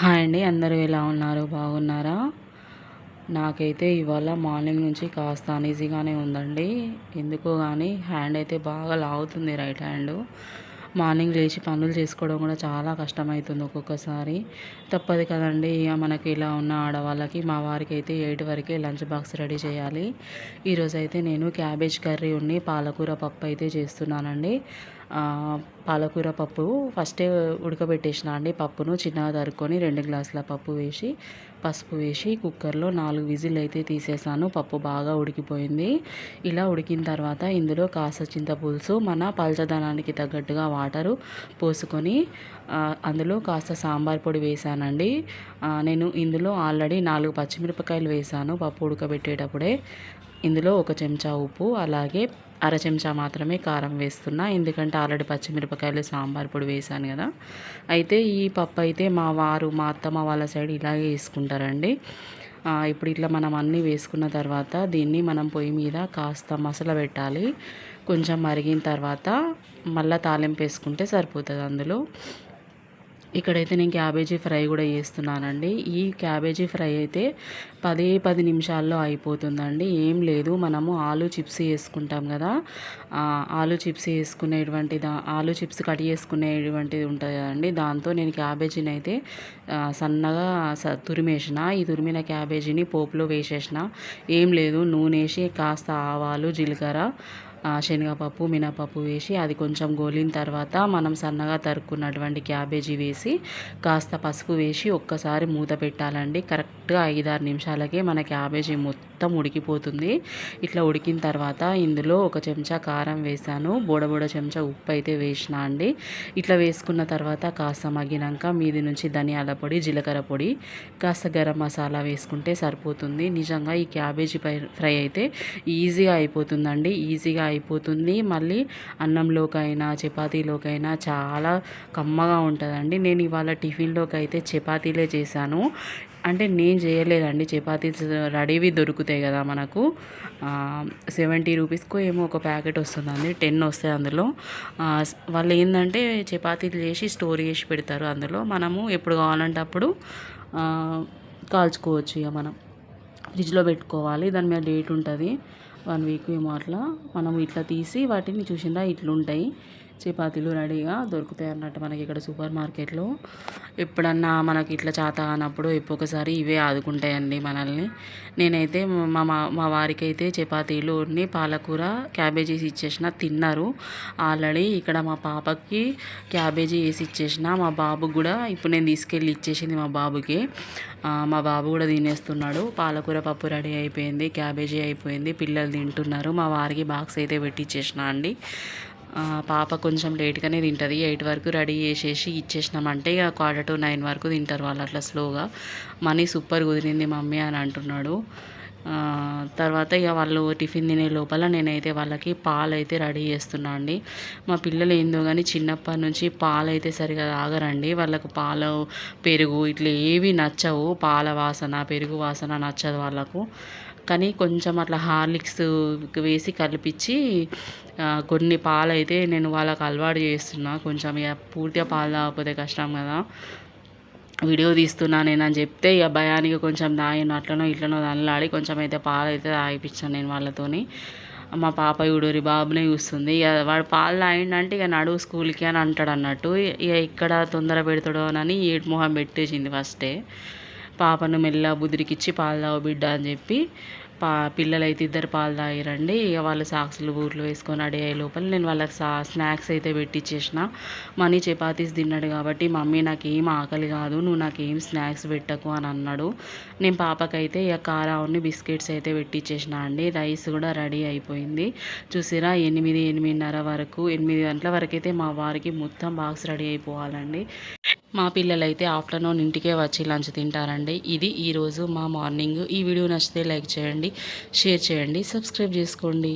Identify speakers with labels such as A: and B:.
A: Hi అండి అందరూ ఎలా ఉన్నారు? బాగున్నారా? నాకైతే ఇవాళ మార్నింగ్ నుంచి కాస్త అనీజీగానే ఉందండి. ఎందుకో కానీ హ్యాండ్ అయితే బాగా లాగుతుంది రైట్ హ్యాండ్. మార్నింగ్ లేచి పనులు చేసుకోవడం కూడా చాలా కష్టమవుతుంది ఒక్కొక్కసారి. తప్పదు కదండి. ఇక మనకి ఇలా ఉన్న ఆడవాళ్ళకి మా వారికి అయితే ఎయిట్ వరకే లంచ్ బాక్స్ రెడీ చేయాలి. ఈరోజు అయితే నేను క్యాబేజ్ కర్రీ ఉండి పాలకూర పప్పు అయితే చేస్తున్నానండి. పాలకూర పప్పు ఫస్టే ఉడకబెట్టేసిన అండి పప్పును చిన్నగా తరుక్కొని రెండు గ్లాసుల పప్పు వేసి పసుపు వేసి కుక్కర్లో నాలుగు విజిల్ అయితే తీసేసాను. పప్పు బాగా ఉడికిపోయింది. ఇలా ఉడికిన తర్వాత ఇందులో కాస్త చింతపులుసు మన పలచదనానికి తగ్గట్టుగా వాటరు పోసుకొని అందులో కాస్త సాంబార్ పొడి వేసానండి. నేను ఇందులో ఆల్రెడీ నాలుగు పచ్చిమిరపకాయలు వేసాను పప్పు ఉడకబెట్టేటప్పుడే. ఇందులో ఒక చెంచా ఉప్పు అలాగే అర చెంచా మాత్రమే కారం వేస్తున్నా. ఎందుకంటే ఆల్రెడీ పచ్చిమిరపకాయలు సాంబార్ పొడి వేసాను కదా. అయితే ఈ పప్పు అయితే మా వారు మా అత్తమ్మ వాళ్ళ సైడ్ ఇలాగే వేసుకుంటారండి. ఇప్పుడు ఇట్లా మనం అన్నీ వేసుకున్న తర్వాత దీన్ని మనం పొయ్యి మీద కాస్త మసల పెట్టాలి. కొంచెం మరిగిన తర్వాత మళ్ళీ తాలింపు వేసుకుంటే సరిపోతుంది అందులో. ఇక్కడైతే నేను క్యాబేజీ ఫ్రై కూడా చేస్తున్నానండి. ఈ క్యాబేజీ ఫ్రై అయితే పదే పది నిమిషాల్లో అయిపోతుందండి. ఏం లేదు మనము ఆలు చిప్స్ వేసుకుంటాం కదా. ఆలు చిప్స్ వేసుకునేటువంటి దా ఆలు చిప్స్ కట్ చేసుకునేటువంటిది ఉంటుంది కదండి. దాంతో నేను క్యాబేజీని అయితే సన్నగా తురిమేసిన. ఈ తురిమిన క్యాబేజీని పోపులో వేసేసిన. ఏం లేదు నూనె వేసి కాస్త ఆవాలు జీలకర్ర శనగపప్పు మినపప్పు వేసి అది కొంచెం గోలిన తర్వాత మనం సన్నగా తరుక్కున్నటువంటి క్యాబేజీ వేసి కాస్త పసుపు వేసి ఒక్కసారి మూత పెట్టాలండి. కరెక్ట్గా ఐదారు నిమిషాలకే మన క్యాబేజీ మొత్తం ఉడికిపోతుంది. ఇట్లా ఉడికిన తర్వాత ఇందులో ఒక చెంచా కారం వేసాను. బోడబోడ చెంచా ఉప్పు అయితే వేసిన అండి. ఇట్లా వేసుకున్న తర్వాత కాస్త మగ్గినాక మీది నుంచి ధనియాల పొడి జీలకర్ర పొడి కాస్త గరం మసాలా వేసుకుంటే సరిపోతుంది. నిజంగా ఈ క్యాబేజీ ఫ్రై అయితే ఈజీగా అయిపోతుందండి. ఈజీగా అయిపోతుంది. మళ్ళీ అన్నంలోకైనా చపాతీలోకైనా చాలా కమ్మగా ఉంటుందండి. నేను ఇవాళ టిఫిన్లోకి అయితే చపాతీలే చేశాను. అంటే నేను చేయలేదండి. చపాతీస్ రెడీవి దొరుకుతాయి కదా మనకు. సెవెంటీ రూపీస్కో ఏమో ఒక ప్యాకెట్ వస్తుందండి. టెన్ వస్తాయి అందులో. వాళ్ళు ఏంటంటే చపాతీలు చేసి స్టోర్ చేసి పెడతారు అందులో. మనము ఎప్పుడు కావాలంటే అప్పుడు కాల్చుకోవచ్చు ఇక మనం. ఫ్రిడ్జ్లో పెట్టుకోవాలి. దాని మీద డేట్ ఉంటుంది. వన్ వీక్ ఏమో అట్లా. మనం ఇట్లా తీసి వాటిని చూసిందా? ఇట్లుంటాయి. చపాతీలు రెడీగా దొరుకుతాయి అన్నట్టు మనకి ఇక్కడ సూపర్ మార్కెట్లో. ఎప్పుడన్నా మనకి ఇట్లా చేత అన్నప్పుడు ఎప్పొకసారి ఇవే ఆదుకుంటాయండి మనల్ని. నేనైతే మా మా వారికి అయితే చపాతీలు ఉన్ని పాలకూర క్యాబేజీస్ ఇచ్చేసిన తిన్నారు. ఆల్రెడీ ఇక్కడ మా పాపకి క్యాబేజీ వేసి ఇచ్చేసిన మా బాబుకి కూడా ఇప్పుడు నేను తీసుకెళ్ళి ఇచ్చేసింది మా బాబుకి. మా బాబు కూడా తినేస్తున్నాడు. పాలకూర పప్పు రెడీ అయిపోయింది క్యాబేజీ అయిపోయింది పిల్లలు తింటున్నారు. మా వారికి బాక్స్ అయితే పెట్టిచ్చేసిన అండి. పాప కొంచెం లేట్గానే తింటుంది. ఎయిట్ వరకు రెడీ చేసేసి ఇచ్చేసినామంటే ఇక క్వార్టర్ టు నైన్ వరకు తింటారు వాళ్ళు అట్లా స్లోగా. మనీ సూపర్ కుదిరింది మమ్మీ అని అంటున్నాడు. తర్వాత ఇక వాళ్ళు టిఫిన్ తినే లోపల నేనైతే వాళ్ళకి పాలు అయితే రెడీ చేస్తున్నా అండి. మా పిల్లలు ఏందో కానీ చిన్నప్పటి నుంచి పాలు అయితే సరిగా తాగరండి. వాళ్ళకు పాలు పెరుగు ఇట్లా ఏవి నచ్చవు. పాల వాసన పెరుగు వాసన నచ్చదు వాళ్ళకు. కానీ కొంచెం అట్లా హార్లిక్స్ వేసి కలిపించి కొన్ని పాలు అయితే నేను వాళ్ళకి అలవాటు చేస్తున్నా. కొంచెం ఇక పూర్తిగా పాలు తాగకపోతే కష్టం కదా. వీడియో తీస్తున్నా నేను అని చెప్తే ఇక భయానికి కొంచెం దాగిన అట్లనో ఇట్లనో దానిలాడి కొంచెం అయితే పాలు అయితే తాగిపించాను నేను వాళ్ళతోని. మా పాప ఊడూరి బాబునే చూస్తుంది. ఇక వాడు పాలు తాగిండంటే ఇక నడువు స్కూల్కి అని అంటాడు అన్నట్టు. ఇక ఇక్కడ తొందర పెడతాడో అని ఏడు మొహం పెట్టేసింది ఫస్టే. పాపను మెల్ల బుదిరికిచ్చి పాలు తాగు బిడ్డ అని చెప్పి పా పిల్లలైతే ఇద్దరు పాలు తాగిరండి. ఇక వాళ్ళు సాక్సులు బూట్లు వేసుకొని రెడీ అయ్యే లోపల నేను వాళ్ళకి సా స్నాక్స్ అయితే పెట్టించేసిన మనీ చపాతీస్ తిన్నాడు కాబట్టి మమ్మీ నాకేం ఆకలి కాదు నువ్వు నాకేం స్నాక్స్ పెట్టకు అని అన్నాడు. నేను పాపకైతే ఇక కారాన్ని బిస్కెట్స్ అయితే పెట్టించేసిన అండి. రైస్ కూడా రెడీ అయిపోయింది. చూసిరా ఎనిమిది ఎనిమిదిన్నర వరకు ఎనిమిది గంటల వరకు అయితే మా వారికి మొత్తం బాక్స్ రెడీ అయిపోవాలండి. మా పిల్లలైతే ఆఫ్టర్నూన్ ఇంటికే వచ్చి లంచ్ తింటారండి. ఇది ఈరోజు మా మార్నింగ్. ఈ వీడియో నచ్చితే లైక్ చేయండి షేర్ చేయండి సబ్స్క్రైబ్ చేసుకోండి.